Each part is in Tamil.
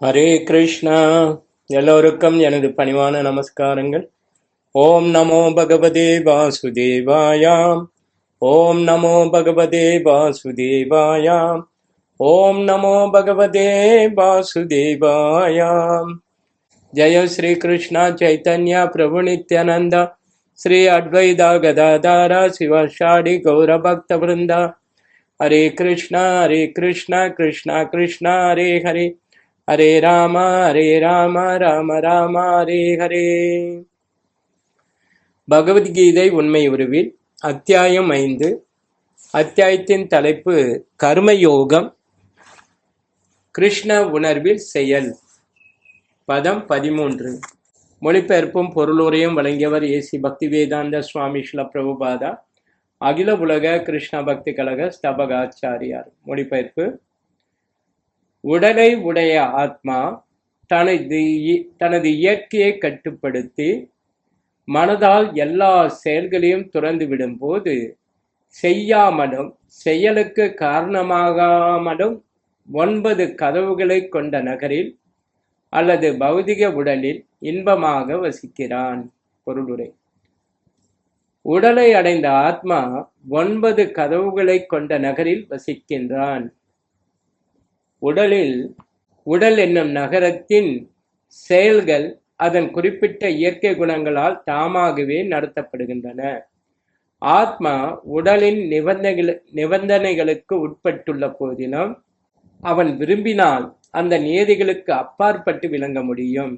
ஹரே கிருஷ்ணா. எல்லோருக்கும் எனது பணிவான நமஸ்காரங்கள். ஓம் நமோ பகவதே வாசுதேவாயாம். ஓம் நமோ பகவதே வாசுதேவாயாம். ஓம் நமோ பகவதே வாசுதேவாயாம். ஜெய ஸ்ரீ கிருஷ்ணா சைத்தன்யா பிரபு நித்யானந்தா. ஸ்ரீ அத்வைதா கதாதாரா சிவஷாடி கௌரபக்த விருந்தா ஹரே கிருஷ்ணா ஹரே கிருஷ்ணா கிருஷ்ணா கிருஷ்ணா ஹரே ஹரே. ஹரே ராம ஹரே ராம ராம ராம ஹரே ஹரே. பகவத்கீதை உண்மை உருவில் அத்தியாயம் ஐந்து. அத்தியாயத்தின் தலைப்பு கர்மயோகம் கிருஷ்ண உணர்வில் செயல். பதம் பதிமூன்று. மொழிபெயர்ப்பும் பொருளுரையும் வழங்கியவர் ஏசி பக்தி வேதாந்த சுவாமி ஸ்ல பிரபுபாதா. அகில உலக கிருஷ்ண பக்தி கழக ஸ்தபகாச்சாரியார். மொழிபெயர்ப்பு உடலை உடைய ஆத்மா தனது இ- தனது இயற்கையை கட்டுப்படுத்தி மனதால் எல்லா செயல்களையும் துறந்து விடும்போது செய்யாமலும் செயலுக்கு காரணமாகாமலும் ஒன்பது கதவுகளை கொண்ட நகரில் அல்லது பௌதிக உடலில் இன்பமாக வசிக்கிறான். பொருளுரை. உடலை அடைந்த ஆத்மா ஒன்பது கதவுகளை கொண்ட நகரில் வசிக்கின்றான். உடலில் உடல் என்னும் நகரத்தின் செயல்கள் அதன் குறிப்பிட்ட இயற்கை குணங்களால் தாமாகவே நடத்தப்படுகின்றன. ஆத்மா உடலின் நிபந்தனைகள் நிபந்தனைகளுக்கு உட்பட்டுள்ள போதிலும் அவன் விரும்பினால் அந்த நியதிகளுக்கு அப்பாற்பட்டு விளங்க முடியும்.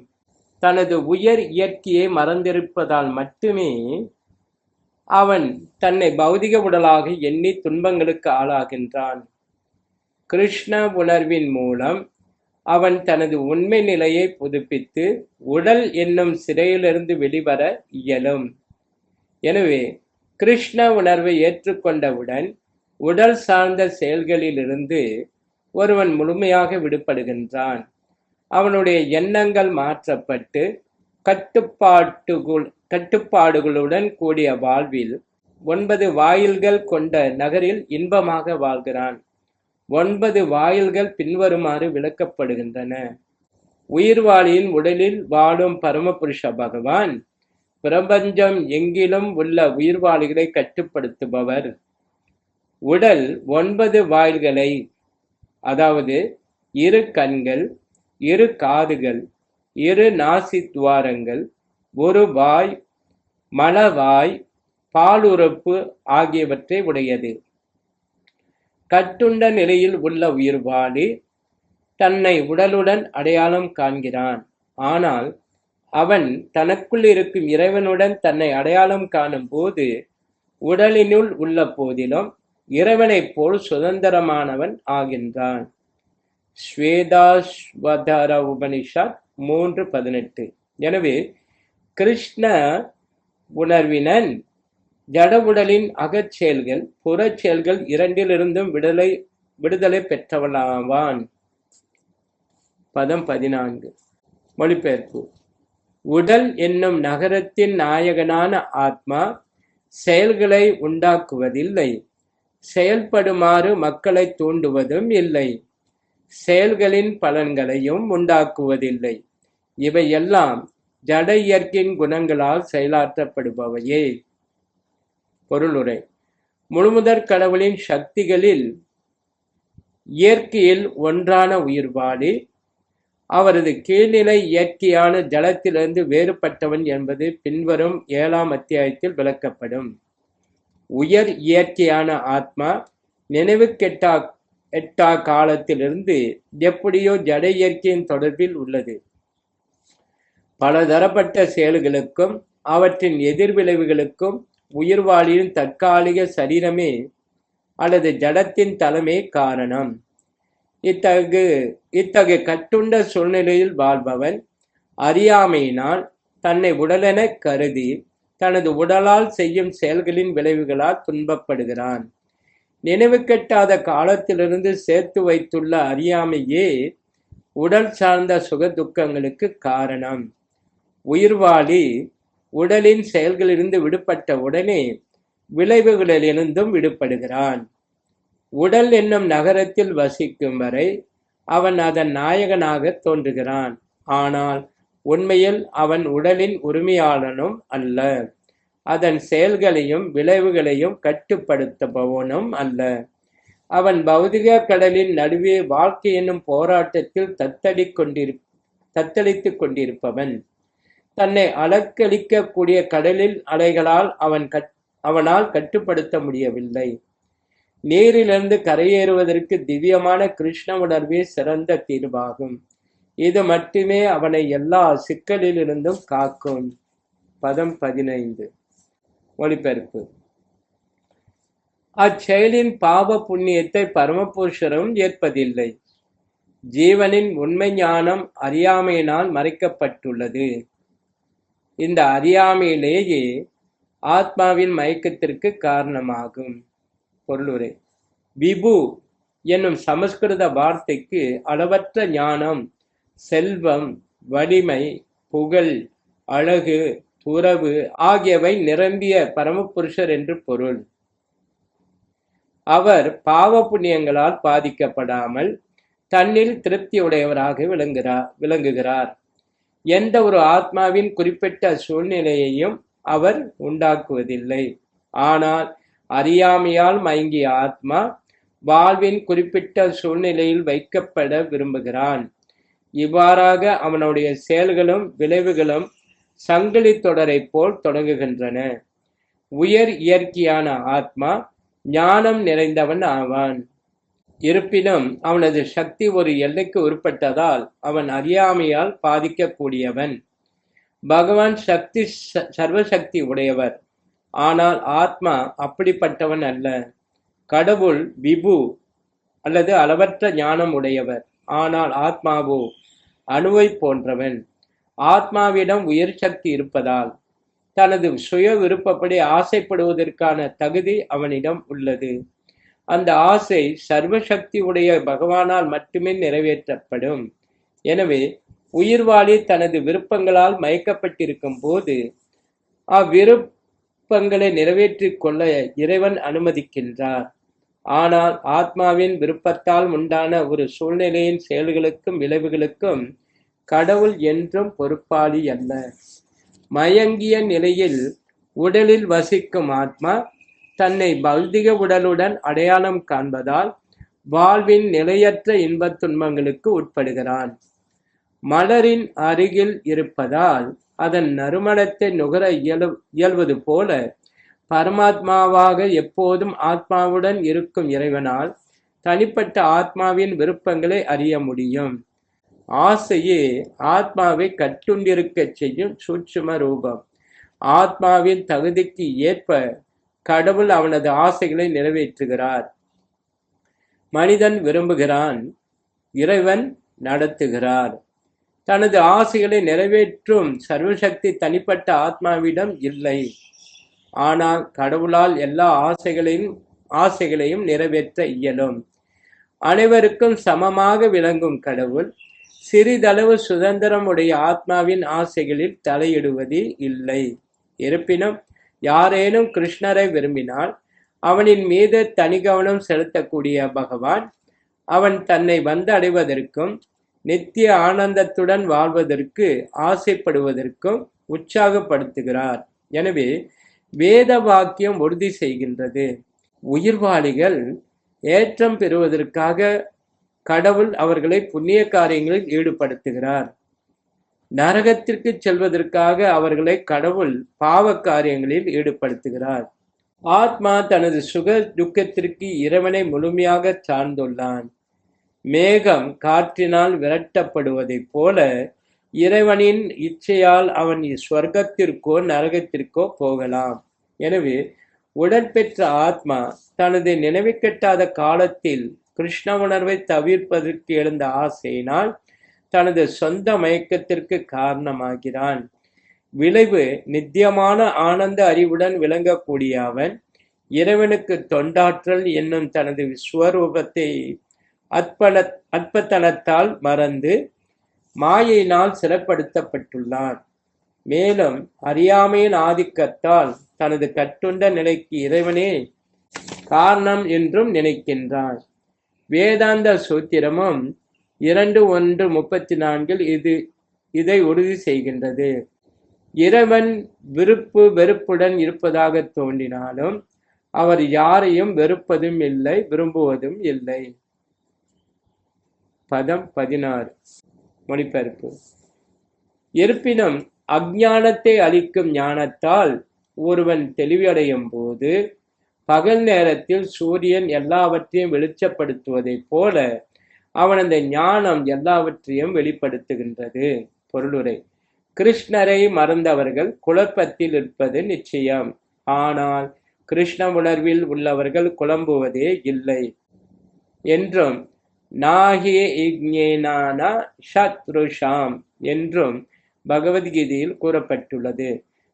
தனது உயர் இயற்கையை மறந்திருப்பதால் மட்டுமே அவன் தன்னை பௌதிக உடலாக எண்ணி துன்பங்களுக்கு ஆளாகின்றான். கிருஷ்ண உணர்வின் மூலம் அவன் தனது உண்மை நிலையை புதுப்பித்து உடல் என்னும் சிறையிலிருந்து வெளிவர இயலும். எனவே கிருஷ்ண உணர்வை ஏற்றுக்கொண்டவுடன் உடல் சார்ந்த செயல்களிலிருந்து ஒருவன் முழுமையாக விடுபடுகின்றான். அவனுடைய எண்ணங்கள் மாற்றப்பட்டு கட்டுப்பாட்டுகள் கட்டுப்பாடுகளுடன் கூடிய வாழ்வில் ஒன்பது வாயில்கள் கொண்ட நகரில் இன்பமாக வாழ்கிறான். ஒன்பது வாயில்கள் பின்வருமாறு விளக்கப்படுகின்றன. உயிர்வாளியின் உடலில் வாழும் பரமபுருஷ பகவான் பிரபஞ்சம் எங்கிலும் உள்ள உயிர்வாளிகளை கட்டுப்படுத்துபவர். உடல் ஒன்பது வாயில்களை அதாவது இரு கண்கள் இரு காதுகள் இரு நாசி துவாரங்கள் ஒரு வாய் மலவாய் பாலுறுப்பு ஆகியவற்றை உடையது. கட்டுண்ட நிலையில் உள்ள உயிர்வாளி தன்னை உடலுடன் அடையாளம் காண்கிறான். ஆனால் அவன் தனக்குள் இருக்கும் இறைவனுடன் தன்னை அடையாளம் காணும் போது உடலினுள் உள்ள போதிலும் இறைவனைப் போல் சுதந்திரமானவன் ஆகின்றான். ஸ்வேதாஸ்வதர உபனிஷத் மூன்று பதினெட்டு. எனவே கிருஷ்ண உணர்வினன் ஜட உடலின் அகச்செயல்கள் புறச் செயல்கள் இரண்டிலிருந்தும் விடுதலை விடுதலை பெற்றவனாவான் பதம் பதினான்கு. மொழிபெயர்ப்பு. உடல் என்னும் நகரத்தின் நாயகனான ஆத்மா செயல்களை உண்டாக்குவதில்லை. செயல்படுமாறு மக்களை தூண்டுவதும் இல்லை. செயல்களின் பலன்களையும் உண்டாக்குவதில்லை. இவையெல்லாம் ஜட இயற்கையின் குணங்களால் செயலாற்றப்படுபவையே. பொருளுரை. முழுமுதற் கடவுளின் சக்திகளில் இயற்கையில் ஒன்றான உயிர்வாளி அவரது கீழ்நிலை இயற்கையான ஜலத்திலிருந்து வேறுபட்டவன் என்பது பின்வரும் ஏழாம் அத்தியாயத்தில் விளக்கப்படும். உயர் இயற்கையான ஆத்மா நினைவு கெட்டா எட்டா காலத்திலிருந்து எப்படியோ ஜட இயற்கையின் தொடர்பில் உள்ளது. பலதரப்பட்ட செயல்களுக்கும் அவற்றின் எதிர்விளைவுகளுக்கும் உயிர்வாளியின் தற்காலிக சரீரமே அல்லது ஜடத்தின் தலைமே காரணம். இத்தகு இத்தகைய கட்டுண்ட சூழ்நிலையில் வாழ்பவன் அறியாமையினால் தன்னை உடலென கருதி தனது உடலால் செய்யும் செயல்களின் விளைவுகளால் துன்பப்படுகிறான். நினைவு கெட்டாத காலத்திலிருந்து சேர்த்து வைத்துள்ள அறியாமையே உடல் சார்ந்த சுக துக்கங்களுக்கு காரணம். உயிர்வாளி உடலின் செயல்களிலிருந்து விடுபட்ட உடனே விளைவுகளிலிருந்தும் விடுபடுகிறான். உடல் என்னும் நகரத்தில் வசிக்கும் வரை அவன் அதன் நாயகனாக தோன்றுகிறான். ஆனால் உண்மையில் அவன் உடலின் உரிமையாளனும் அல்ல. அதன் செயல்களையும் விளைவுகளையும் கட்டுப்படுத்துபவனும் அல்ல. அவன் பௌதிக கடலின் நடுவே வாழ்க்கை என்னும் போராட்டத்தில் தத்தடி கொண்டிரு தத்தளித்துக் கொண்டிருப்பவன். தன்னை அலக்களிக்கக்கூடிய கடலில் அலைகளால் அவன் கட் அவனால் கட்டுப்படுத்த முடியவில்லை. நீரிலிருந்து கரையேறுவதற்கு திவ்யமான கிருஷ்ண உணர்வே சிறந்த தீர்வாகும். இது மட்டுமே அவனை எல்லா சிக்கலிலிருந்தும் காக்கும். பதம் பதினைந்து. ஒளிபெருப்பு. அச்செயலின் பாவ புண்ணியத்தை பரமபுருஷரும் ஏற்பதில்லை. ஜீவனின் உண்மை ஞானம் அறியாமையினால் மறைக்கப்பட்டுள்ளது. இந்த அறியாமையிலேயே ஆத்மாவின் மயக்கத்திற்கு காரணமாகும். பொருளுரை. விபு என்னும் சமஸ்கிருத வார்த்தைக்கு அளவற்ற ஞானம் செல்வம் வலிமை புகழ் அழகு துறவு ஆகியவை நிரம்பிய பரமபுருஷர் என்று பொருள். அவர் பாவ புண்ணியங்களால் பாதிக்கப்படாமல் தன்னில் திருப்தியுடையவராக விளங்குகிறார் விளங்குகிறார். எந்த ஒரு ஆத்மாவின் குறிப்பிட்ட சூழ்நிலையையும் அவர் உண்டாக்குவதில்லை. ஆனால் அறியாமையால் மயங்கிய ஆத்மா வாழ்வின் குறிப்பிட்ட சூழ்நிலையில் வைக்கப்பட விரும்புகிறான். இவ்வாறாக அவனுடைய செயல்களும் விளைவுகளும் சங்கிலி தொடரை போல் தொடங்குகின்றன. உயர் இயற்கையான ஆத்மா ஞானம் நிறைந்தவன் ஆவான். இருப்பினும் அவனது சக்தி ஒரு எல்லைக்கு உட்பட்டதால் அவன் அறியாமையால் பாதிக்கக்கூடியவன். பகவான் சக்தி சர்வசக்தி உடையவர். ஆனால் ஆத்மா அப்படிப்பட்டவன் அல்ல. கடவுள் விபு அல்லது அளவற்ற ஞானம் உடையவர். ஆனால் ஆத்மாவோ அணுவை போன்றவன். ஆத்மாவிடம் உயர் சக்தி இருப்பதால் தனது சுய விருப்பப்படி ஆசைப்படுவதற்கான தகுதி அவனிடம் உள்ளது. அந்த ஆசை சர்வசக்தி உடைய பகவானால் மட்டுமே நிறைவேற்றப்படும். எனவே உயிர்வாளி தனது விருப்பங்களால் மயக்கப்பட்டிருக்கும் போது அவ்விருப்பங்களை நிறைவேற்றிக் கொள்ள இறைவன் அனுமதிக்கின்றார். ஆனால் ஆத்மாவின் விருப்பத்தால் உண்டான ஒரு சூழ்நிலையின் செயல்களுக்கும் விளைவுகளுக்கும் கடவுள் என்றும் பொறுப்பாளி அல்ல. மயங்கிய நிலையில் உடலில் வசிக்கும் ஆத்மா தன்னை பௌதிக உடலுடன் அடையாளம் காண்பதால் வாழ்வின் நிலையற்ற இன்பத் துன்பங்களுக்கு உட்படுகிறான். மலரின் அருகில் இருப்பதால் அதன் நறுமணத்தை நுகர இயலு இயல்வது போல பரமாத்மாவாக எப்போதும் ஆத்மாவுடன் இருக்கும் இறைவனால் தனிப்பட்ட ஆத்மாவின் விருப்பங்களை அறிய முடியும். ஆசையே ஆத்மாவை கட்டுண்டிருக்கச் செய்யும் சூட்சும ரூபம். ஆத்மாவின் தகுதிக்கு ஏற்ப கடவுள் அவனது ஆசைகளை நிறைவேற்றுகிறார். மனிதன் விரும்புகிறான் இறைவன் நடத்துகிறார். தனது ஆசைகளை நிறைவேற்றும் சர்வசக்தி தனிப்பட்ட ஆத்மாவிடம் இல்லை. ஆனால் கடவுளால் எல்லா ஆசைகளையும் ஆசைகளையும் நிறைவேற்ற இயலும். அனைவருக்கும் சமமாக விளங்கும் கடவுள் சிறிதளவு சுதந்திரம் உடைய ஆத்மாவின் ஆசைகளில் தலையிடுவது இல்லை. இருப்பினும் யாரேனும் கிருஷ்ணரை விரும்பினால் அவனின் மீது தனி கவனம் செலுத்தக்கூடிய பகவான் அவன் தன்னை வந்து அடைவதற்கும் நித்திய ஆனந்தத்துடன் வாழ்வதற்கு ஆசைப்படுவதற்கும் உற்சாகப்படுத்துகிறார். எனவே வேத வாக்கியம் உறுதி செய்கின்றது. உயிர்வாளிகள் ஏற்றம் பெறுவதற்காக கடவுள் அவர்களை புண்ணிய காரியங்களில் ஈடுபடுத்துகிறார். நரகத்திற்கு செல்வதற்காக அவர்களை கடவுள் பாவ காரியங்களில் ஈடுபடுத்துகிறார். ஆத்மா தனது சுக துக்கத்திற்கு இறைவனை முழுமையாக சார்ந்துள்ளான். மேகம் காற்றினால் விரட்டப்படுவதைப் போல இறைவனின் இச்சையால் அவன் ஸ்வர்க்கத்திற்கோ நரகத்திற்கோ போகலாம். எனவே உடற்பெற்ற ஆத்மா தனது நினைவு கெட்டாத காலத்தில் கிருஷ்ண உணர்வை தவிர்ப்பதற்கு எழுந்த ஆசையினால் தனது சொந்த மயக்கத்திற்கு காரணமாகிறான். விளைவு நித்தியமான ஆனந்த அறிவுடன் விளங்கக்கூடிய அவன் இறைவனுக்கு தொண்டாற்றல் என்னும் தனது ஸ்வரூபத்தை அற்பன அற்பத்தனத்தால் மறந்து மாயினால் சிறப்படுத்தப்பட்டுள்ளான். மேலும் அறியாமையின் ஆதிக்கத்தால் தனது கட்டுண்ட நிலைக்கு இறைவனே காரணம் என்றும் நினைக்கின்றான். வேதாந்த சூத்திரமும் இரண்டு ஒன்று முப்பத்தி நான்கில் இது இதை உறுதி செய்கின்றது. இறைவன் விருப்பு வெறுப்புடன் இருப்பதாக தோன்றினாலும் அவர் யாரையும் வெறுப்பதும் இல்லை விரும்புவதும் இல்லை. பதம் பதினாறு. மொழிபெயர்ப்பு. இருப்பினும் அஜானத்தை அளிக்கும் ஞானத்தால் ஒருவன் தெளிவடையும் போது பகல் நேரத்தில் சூரியன் எல்லாவற்றையும் வெளிச்சப்படுத்துவதைப் போல அவனது ஞானம் எல்லாவற்றையும் வெளிப்படுத்துகின்றது. பொருளுரை. கிருஷ்ணரை மறந்தவர்கள் குழப்பத்தில் இருப்பது நிச்சயம். ஆனால் கிருஷ்ண உணர்வில் உள்ளவர்கள் குழம்புவதே இல்லை. என்றும் நாகி இக்ஞேனான ஷத்ருஷாம் என்றும் பகவத்கீதையில் கூறப்பட்டுள்ளது.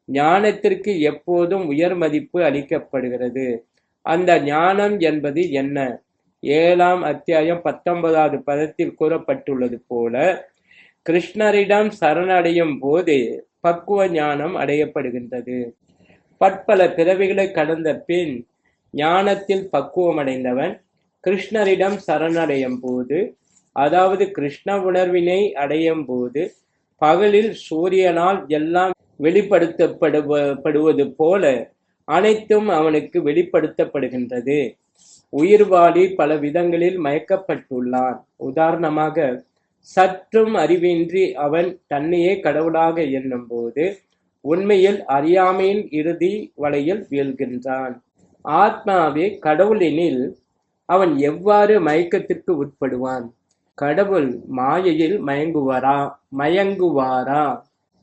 ஞானத்திற்கு எப்போதும் உயர் மதிப்பு அளிக்கப்படுகிறது. அந்த ஞானம் என்பது என்ன? ஏழாம் அத்தியாயம் பத்தொன்பதாவது பதத்தில் கூறப்பட்டுள்ளது போல கிருஷ்ணரிடம் சரணடையும் போது பக்குவ ஞானம் அடையப்படுகின்றது. பற்பல பிறவிகளை கடந்த பின் ஞானத்தில் பக்குவமடைந்தவன் கிருஷ்ணரிடம் சரணடையும் போது அதாவது கிருஷ்ண உணர்வினை அடையும் போது பகலில் சூரியனால் எல்லாம் வெளிப்படுத்தப்படுவது போல அனைத்தும் அவனுக்கு வெளிப்படுத்தப்படுகின்றது. உயிர்வாளி பல விதங்களில் மயக்கப்பட்டுள்ளான். உதாரணமாக சற்றும் அறிவின்றி அவன் தன்னையே கடவுளாக எண்ணும்போது உண்மையில் அறியாமையின் இறுதி வலையில் வீழ்கின்றான். ஆத்மாவே கடவுளெனில் அவன் எவ்வாறு மயக்கத்திற்கு உட்படுவான்? கடவுள் மாயையில் மயங்குவாரா? மயங்குவாரா?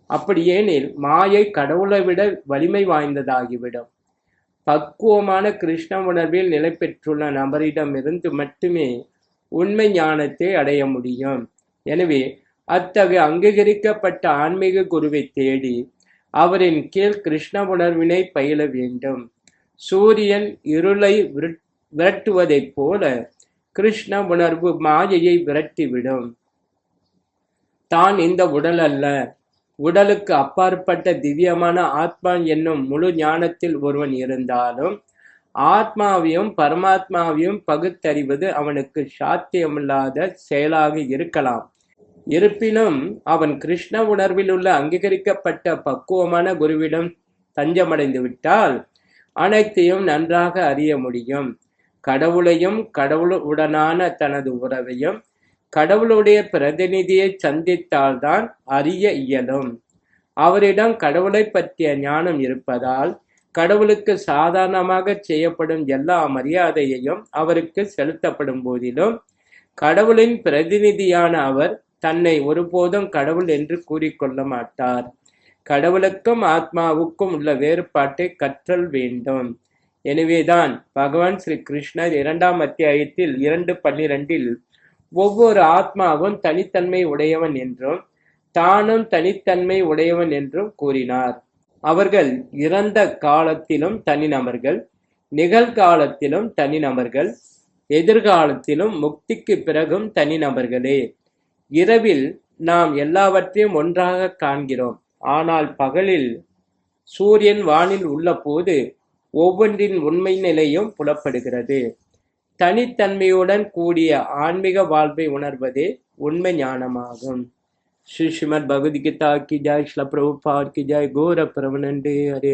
அப்படியேனில் மாயை கடவுளை விட வலிமை வாய்ந்ததாகிவிடும். பக்குவமான கிருஷ்ண உணர்வில் நிலை பெற்றுள்ள நபரிடமிருந்து மட்டுமே உண்மை ஞானத்தை அடைய முடியும். எனவே அத்தகைய அங்கீகரிக்கப்பட்ட ஆன்மீக குருவை தேடி அவரின் கீழ் கிருஷ்ண உணர்வினை பயில வேண்டும். சூரியன் இருளை விரட்டுவதைப் போல கிருஷ்ண உணர்வு மாயையை விரட்டிவிடும். தான் இந்த உடல் அல்ல. உடலுக்கு அப்பாற்பட்ட திவ்யமான ஆத்மா என்னும் முழு ஞானத்தில் ஒருவன் இருந்தாலும் ஆத்மாவையும் பரமாத்மாவையும் பகுத்தறிவது அவனுக்கு சாத்தியமில்லாத செயலாக இருக்கலாம். இருப்பினும் அவன் கிருஷ்ண உணர்வில் உள்ள அங்கீகரிக்கப்பட்ட பக்குவமான குருவிடம் தஞ்சமடைந்து விட்டால் அனைத்தையும் நன்றாக அறிய முடியும். கடவுளையும் கடவுளுடனான தனது உறவையும் கடவுளுடைய பிரதிநிதியை சந்தித்தால்தான் அறிய இயலும். அவரிடம் கடவுளை பற்றிய ஞானம் இருப்பதால் கடவுளுக்கு சாதாரணமாக செய்யப்படும் எல்லா மரியாதையையும் அவருக்கு செலுத்தப்படும் போதிலும் கடவுளின் பிரதிநிதியான அவர் தன்னை ஒருபோதும் கடவுள் என்று கூறிக்கொள்ள மாட்டார். கடவுளுக்கும் ஆத்மாவுக்கும் உள்ள வேறுபாட்டை கற்றல் வேண்டும். எனவேதான் பகவான் ஸ்ரீ கிருஷ்ணர் இரண்டாம் அத்தியாயத்தில் இரண்டு பன்னிரண்டில் ஒவ்வொரு ஆத்மாவும் தனித்தன்மை உடையவன் என்றும் தானும் தனித்தன்மை உடையவன் என்றும் கூறினார். அவர்கள் இறந்த காலத்திலும் தனிநபர்கள் நிகழ்காலத்திலும் தனிநபர்கள் எதிர்காலத்திலும் முக்திக்கு பிறகும் தனிநபர்களே. இரவில் நாம் எல்லாவற்றையும் ஒன்றாக காண்கிறோம். ஆனால் பகலில் சூரியன் வானில் உள்ள போது ஒவ்வொன்றின் உண்மை நிலையும் புலப்படுகிறது. தனித்தன்மையுடன் கூடிய ஆன்மீக வாழ்வை உணர்வதே உண்மை ஞானமாகும். ஸ்ரீ ஸ்ரீமத் பகவத்கீதா கி ஜாய் ஸ்ல பிரபுபாத் கி ஜாய். கோர பிரவனண்டே ஹரே